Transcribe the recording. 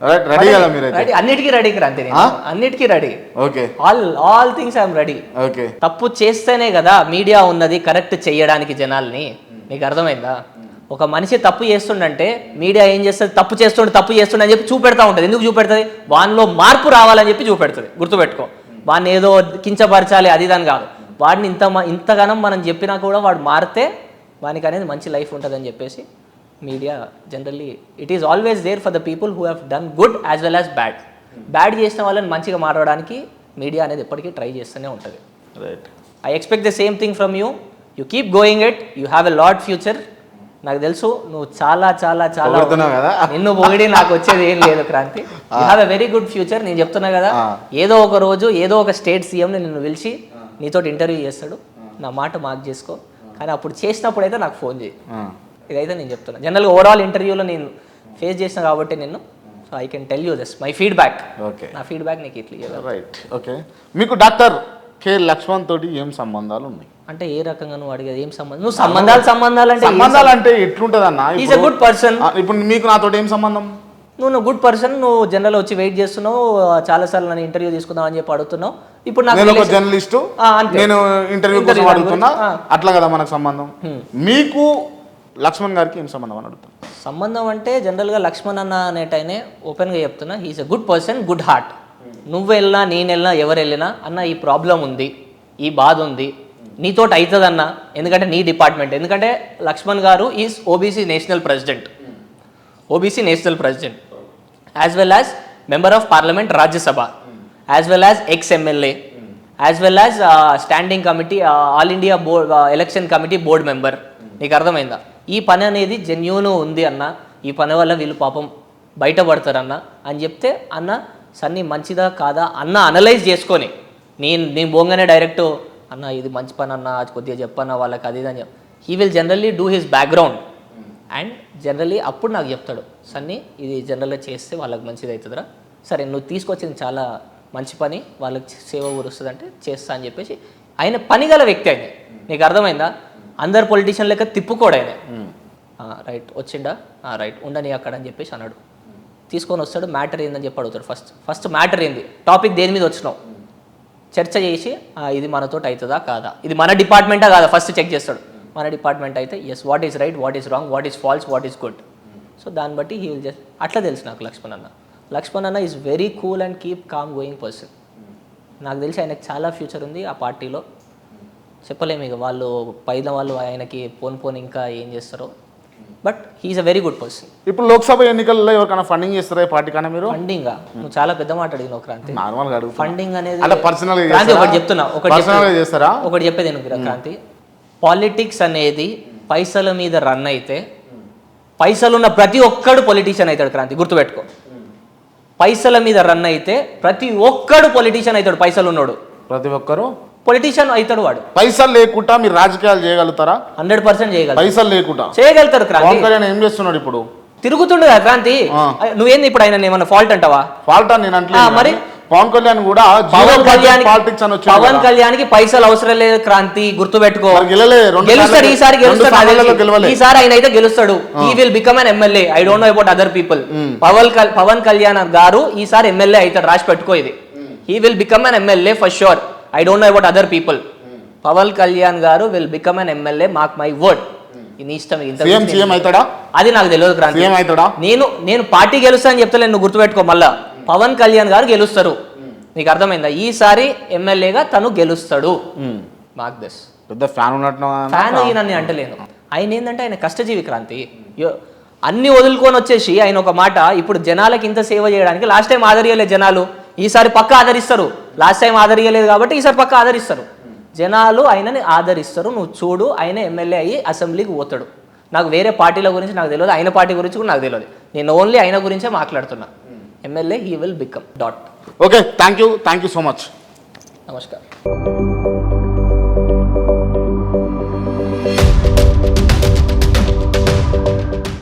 Ready కదా మీరైతే? Ready అన్నిటికీ రెడీ ఆ? అన్నిటికీ ready okay all all things I'm ready okay తప్పు చేస్తేనే కదా మీడియా ఉన్నది కరెక్ట్ చేయడానికి జనాల్ని. మీకు అర్థమైందా? ఒక మనిషి తప్పు చేస్తుండంటే మీడియా ఏం చేస్తుంది? తప్పు చేస్తుండే తప్పు చేస్తుండే అని చెప్పి చూపెడతా ఉంటుంది. ఎందుకు చూపెడుతుంది? వానిలో మార్పు రావాలని చెప్పి చూపెడుతుంది. గుర్తుపెట్టుకో. వాడిని ఏదో కించపరచాలి అది దాని కాదు. వాడిని ఇంత ఇంతగానం మనం చెప్పినా కూడా వాడు మారితే వానికి అనేది మంచి లైఫ్ ఉంటుందని చెప్పేసి media generally it is always there for the people who have done good as well as bad bad చేసిన వాళ్ళని మంచిగా మారడానికి మీడియా అనేది ఎప్పటికీ ట్రై చేస్తూనే ఉంటుంది. Right I expect the same thing from you you keep going it you have a lot future నాకు తెలుసు నువ్వు చాలా చాలా చాలా? నిన్ను పొగిడి నాకు వచ్చేది ఏం లేదు Kranti. You have a very good future నేను చెప్తున్నా కదా. ఏదో ఒక రోజు ఏదో ఒక స్టేట్ సీఎంని నిన్ను పిలిచి నీతో ఇంటర్వ్యూ చేస్తాడు. నా మాట మార్క్ చేసుకో. కానీ అప్పుడు చేసినప్పుడు అయితే నాకు ఫోన్ చేయి. ఇదైతే నేను చెప్తున్నా. జనరల్గా ఓవరాల్ ఇంటర్వ్యూలో నేను ఫేస్ చేసిన కాబట్టి నిన్ను so I can tell you this my feedback okay నా ఫీడ్బ్యాక్ నీకు ఇట్లా. రైట్ ఓకే మీకు డాక్టర్ కే లక్ష్మణ్ తోటి ఏం సంబంధాలు ఉన్నాయి? అంటే ఏ రకంగా నువ్వు అడిగేది? ఏం సంబంధం? నువ్వు సంబంధాలు సంబంధాలు అంటే సంబంధాలు అంటే ఎట్లుంటదన్న ఈజ్ అ గుడ్ పర్సన్ ఇప్పుడు మీకు నాతోటి ఏం సంబంధం? నువ్వు నువ్వు గుడ్ పర్సన్ నువ్వు జనరల్ వచ్చి వెయిట్ చేస్తున్నావు చాలా సార్లు నన్ను ఇంటర్వ్యూ తీసుకుందాం అని చెప్పి అడుగుతున్నావు. ఇప్పుడు నాకు నేను ఒక జర్నలిస్ట్. నేను ఇంటర్వ్యూ కోసం అడుగుతున్నా. అట్లా కదా మనకు సంబంధం? మీకు లక్ష్మణ్ గారికి ఏం సంబంధం అని అడుగుతాను సంబంధం అంటే జనరల్గా లక్ష్మణ్ అన్న అనేటైనే ఓపెన్గా చెప్తున్నా. He's a good person good heart నువ్వు వెళ్ళినా నేను వెళ్ళినా ఎవరు వెళ్ళినా అన్న ఈ ప్రాబ్లం ఉంది ఈ బాధ ఉంది నీతోటి అవుతుందన్న ఎందుకంటే నీ డిపార్ట్మెంట్ ఎందుకంటే Laxman garu is OBC national president OBC national president as well as member of parliament Rajya Sabha as well as ex MLA as well as standing committee all India board election committee board member నీకు అర్థమైందా? ఈ పని అనేది genuine ఉంది అన్న ఈ పని వల్ల వీళ్ళు పాపం బయటపడతారన్న అని చెప్తే అన్న సన్నీ మంచిదా కాదా అన్న అనలైజ్ చేసుకొని నేను నేను పోగానే డైరెక్ట్ అన్న ఇది మంచి పని అన్న అది కొద్దిగా చెప్పన్న వాళ్ళకి అది ఇది అని చెప్పి he will generally do his background. And generally అప్పుడు నాకు చెప్తాడు సన్నీ ఇది జనరల్గా చేస్తే వాళ్ళకి మంచిది అవుతుందిరా. సరే నువ్వు తీసుకొచ్చింది చాలా మంచి పని వాళ్ళకి సేవ వస్తుంది అంటే చేస్తా అని చెప్పేసి ఆయన పని గల వ్యక్తి ఆయన. నీకు అర్థమైందా? అందరు పొలిటీషియన్ లెక్క తిప్పుకోడు ఆయన. రైట్ వచ్చిండా? రైట్ ఉండని అక్కడ అని చెప్పేసి అన్నాడు. తీసుకొని వస్తాడు మ్యాటర్ ఏందని చెప్పి అడుగుతాడు ఫస్ట్. ఫస్ట్ మ్యాటర్ ఏంది? టాపిక్ దేని మీద వచ్చినావు? చర్చ చేసి ఇది మనతోటి అవుతుందా కాదా? ఇది మన డిపార్ట్మెంటా కాదా? ఫస్ట్ చెక్ చేస్తాడు. మన డిపార్ట్మెంట్ అయితే yes what is right what is wrong what is false what is good so దాన్ని బట్టి హీ విల్ జస్ట్ అట్లా తెలుసు నాకు లక్ష్మణ్ అన్న. లక్ష్మణ్ అన్న is very cool and keep calm going person నాకు తెలిసి ఆయనకు చాలా ఫ్యూచర్ ఉంది ఆ పార్టీలో. చెప్పలేము ఇక. వాళ్ళు పైన వాళ్ళు ఆయనకి పోన్ పోన్ ఇంకా ఏం చేస్తారో. But he's a very good person. ఇప్పుడు లోక్సభ ఎన్నికల్లో ఎవరికైనా ఫండింగ్ చేస్తారా పార్టీ కన్నా మీరు? ఫండింగ్? నువ్వు చాలా పెద్ద మాట అడిగినావు క్రాంతి. నార్మల్గా అడుగుతా ఫండింగ్ అనేది పర్సనల్ క్రాంతి ఒకటి చెప్తున్నా ఒకటి గా చేస్తారా? ఒకటి చెప్పేది క్రాంతి. పాలిటిక్స్ అనేది పైసల మీద రన్ అయితే పైసలు ఉన్న ప్రతి ఒక్కడు పొలిటీషియన్ అవుతాడు క్రాంతి. గుర్తుపెట్టుకో. పైసల మీద రన్ అయితే ప్రతి ఒక్కడు పొలిటీషియన్ అవుతాడు పైసలు ఉన్నాడు. ప్రతి ఒక్కరు పొలిటీషియన్ అవుతాడు వాడు. పైసలు లేకుండా మీరు రాజకీయాలు చేయగలుగుతారా? హండ్రెడ్ పర్సెంట్ చేయగలరు పైసలు లేకుండా. చేయగలుగుతారు క్రాంతి. పవన్ కళ్యాణ్ ఏం చేస్తున్నాడు ఇప్పుడు? తిరుగుతుండు కదా క్రాంతి. నువ్వేంది ఇప్పుడు ఆయన ఏమన్నా ఫాల్ట్ అంటావా? ఫాల్ట్ అని నేను మరి? పవన్ కళ్యాణ్ కూడా పవన్ కళ్యాణ్ పాలిటిక్స్ అని పవన్. కళ్యాణ్కి పైసలు అవసరం లేదు క్రాంతి గుర్తుపెట్టుకో. గెలుస్తాడు ఈసారి గెలుస్తాడు. ఈసారి ఆయన అయితే గెలుస్తాడు. He will become an MLA I don't know about other people Pawan Pawan Kalyan garu ఈసారి ఎమ్మెల్యే అవుతాడు. రాసి పెట్టుకో ఇది. He will become an MLA for sure I don't know about other people Pawan Kalyan garu will become an MLA mark my word నీ ఇష్టం అది నాకు తెలియదు క్రాంతి. నేను నేను పార్టీ గెలుస్తా అని చెప్తలేను నువ్వు గుర్తుపెట్టుకో మళ్ళా. పవన్ కళ్యాణ్ గారు గెలుస్తారు. నీకు అర్థమైందా? ఈసారి ఎమ్మెల్యేగా తను గెలుస్తాడు. మాక్ దిస్ పెద్ద ఫ్యాన్ ఉన్నట్టు ఫ్యాన్ ఈయనని అంటలేను. ఆయన ఏంటంటే ఆయన కష్టజీవి క్రాంతి. అన్ని వదులుకొని వచ్చేసి ఆయన ఒక మాట ఇప్పుడు జనాలకి ఇంత సేవ చేయడానికి లాస్ట్ టైం ఆదరియలేదు జనాలు ఈసారి పక్క ఆదరిస్తారు. లాస్ట్ టైం ఆదరియలేదు కాబట్టి ఈసారి పక్క ఆదరిస్తారు. జనాలు ఆయనని ఆదరిస్తారు. నువ్వు చూడు ఆయన ఎమ్మెల్యే అయ్యి అసెంబ్లీకి పోతాడు. నాకు వేరే పార్టీల గురించి నాకు తెలియదు. ఆయన పార్టీ గురించి కూడా నాకు తెలియదు. నేను ఓన్లీ ఆయన గురించే మాట్లాడుతున్నా. MLA he will become that okay thank you thank you so much నమస్కారం.